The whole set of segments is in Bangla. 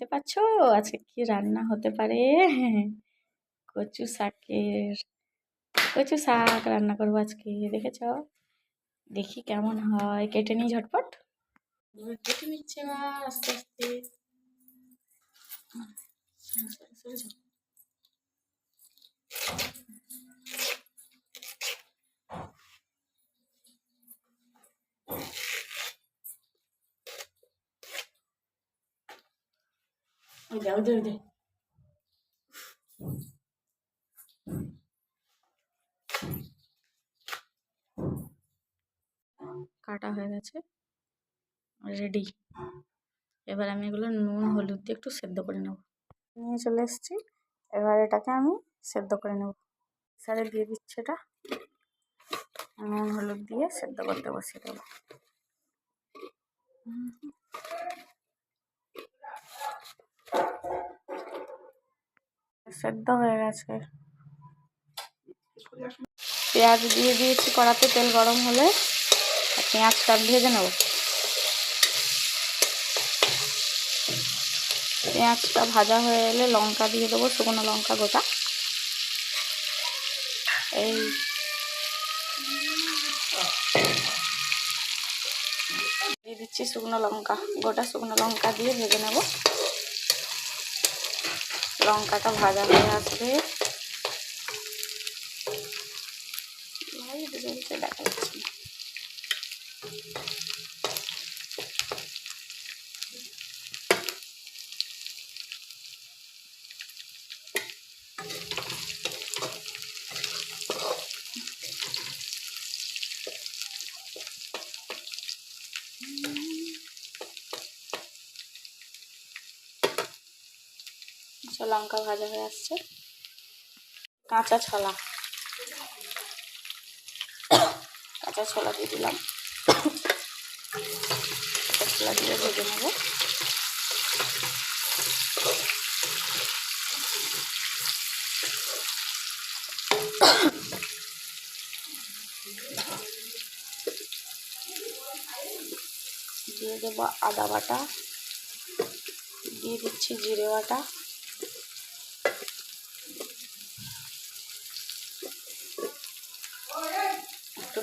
বুঝতে পারছ? আজকে কি রান্না হতে পারে? কচু শাকের, কচু শাক রান্না করব আজকে, দেখেছ? দেখি কেমন হয়। কেটে নিই ঝটপট। কেটে নিচ্ছে আস্তে আস্তে সরে যাও। ওই দে ওই দে ওই দে কাটা হয়ে গেছে। রেডি এবার আমি এগুলো নুন হলুদ দিয়ে একটু সেদ্ধ করে নেব। নিয়ে চলে এসেছি। এবার এটাকে আমি সেদ্ধ করে নেব। সারে দিয়ে দিচ্ছি এটা। নুন হলুদ দিয়ে সেদ্ধ করতে বসিয়ে দেবো। সেদ্ধ হয়ে গেছে। পেঁয়াজ দিয়ে দিয়েছি কড়াতে তেল গরম হলে। পেঁয়াজটা ভেজে নেব। পেঁয়াজটা ভাজা হয়ে এলে লঙ্কা দিয়ে দেবো শুকনো লঙ্কা গোটা। এই দিয়ে দিচ্ছি শুকনো লঙ্কা গোটা শুকনো লঙ্কা দিয়ে ভেজে নেব। লঙ্কাটা ভাজা হয়ে আসবে দেখা যাচ্ছে। আচ্ছা লঙ্কা ভাজা হয়ে আসছে। কাঁচা ছোলা। কাঁচা ছোলা দিয়ে দিলাম। কাঁচা ছোলা দিয়ে ভেজে নেব। দিয়ে দেবো আদা বাটা। দিয়ে দিচ্ছি জিরে বাটা।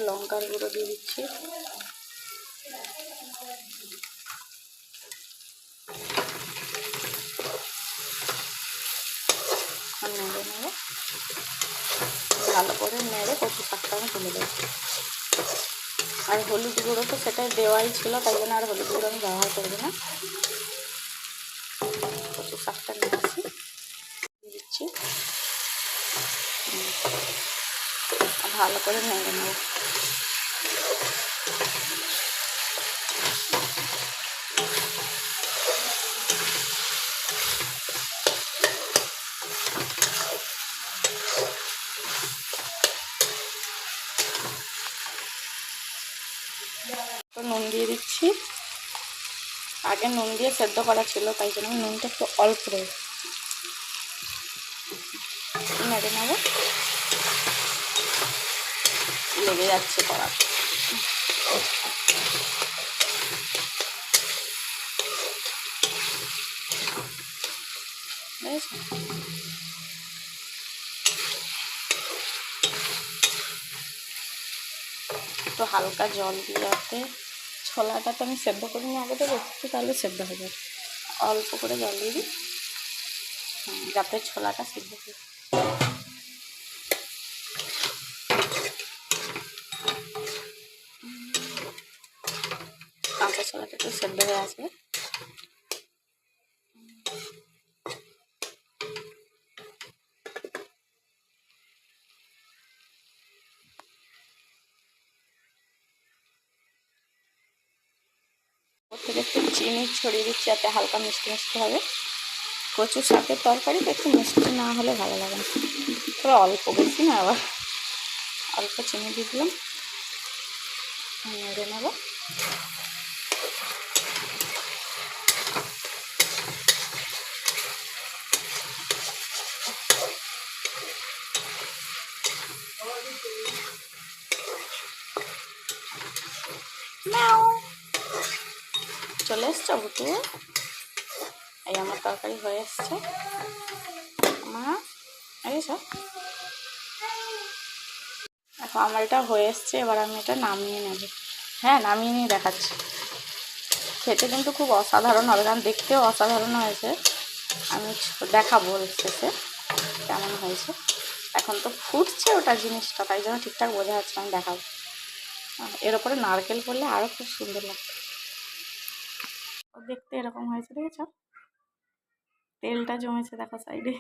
লঙ্কার গুঁড়ো দিয়ে দিচ্ছি। নেড়ে নেড়ে, ভালো করে নেড়ে কচু শাকটা আমি তুলে দেবো আর হলুদ গুঁড়ো তো সেটাই দেওয়াই ছিল, তাই জন্য আর হলুদ গুঁড়ো আমি ব্যবহার করব না। কচু শাকটা নিয়েছি দিচ্ছি। ভালো করে নেড়ে নেব। একটু নুন দিয়ে দিচ্ছি। আগে নুন দিয়ে সেদ্ধ করা ছিল, তাই জন্য নুনটা একটু অল্প দেবো নেড়ে নেব। লেগে যাচ্ছে বুঝেছ একটু হালকা জল দিয়ে ছোলাটা তো আমি সেদ্ধ করে নিয়ে আগে দেবো তাহলে সেদ্ধ হয়ে যাবে। অল্প করে জল দিয়ে দিই। যাতে ছোলাটা সেদ্ধ হয়ে। কাঁচা ছোলাটা একটু সেদ্ধ হয়ে আসবে। থেকে একটু চিনি ছড়িয়ে দিচ্ছি, যাতে হালকা মিষ্টি মিষ্টি হবে। কচু শাকের তরকারিতে একটু মিষ্টি না হলে ভালো লাগে না। তবে অল্প বেশি না, আবার অল্প চিনি দিয়ে দিলাম। নেব। চলে এসছো ভুতু এই আমার তরকারি হয়ে এসছে। মা এসো দেখো আমার এটা হয়ে এসছে, এবার আমি এটা নামিয়ে নেব। হ্যাঁ নামিয়ে নিয়ে দেখাচ্ছি। খেতে কিন্তু খুব অসাধারণ হবে, কারণ দেখতেও অসাধারণ হয়েছে। আমি দেখাবো শেষে কেমন হয়েছে। এখন তো ফুটছে ওটা জিনিসটা, তাই জন্য ঠিকঠাক বোঝা যাচ্ছে আমি দেখাবো। এর ওপরে নারকেল করলে আরও খুব সুন্দর লাগবে। ও দেখতে এরকম হয়েছে দেখেছ? তেলটা জমেছে দেখো সাইডে